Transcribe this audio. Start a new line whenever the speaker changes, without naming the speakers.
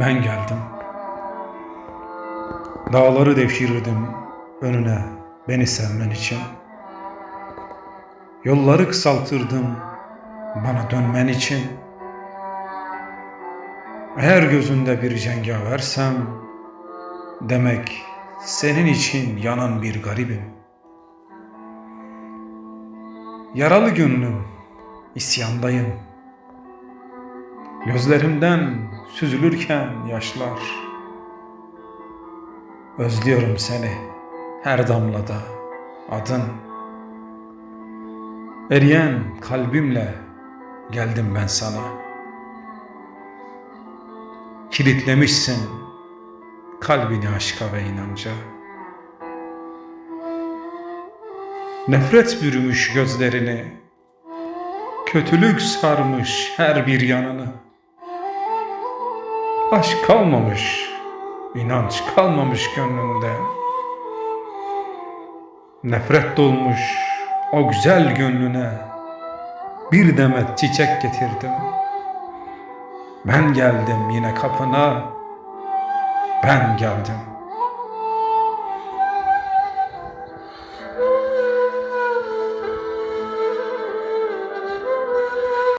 Ben geldim. Dağları devşirirdim önüne beni sevmen için. Yolları kısaltırdım bana dönmen için. Eğer gözünde bir cengaversem demek senin için yanan bir garibim. Yaralı gönlüm, isyandayım. Gözlerimden süzülürken yaşlar. Özlüyorum seni her damlada adın. Eriyen kalbimle geldim ben sana. Kilitlemişsin kalbini aşka ve inanca. Nefret bürümüş gözlerini, kötülük sarmış her bir yanını. Aşk kalmamış, inanç kalmamış gönlünde. Nefret dolmuş o güzel gönlüne bir demet çiçek getirdim. Ben geldim yine kapına, ben geldim.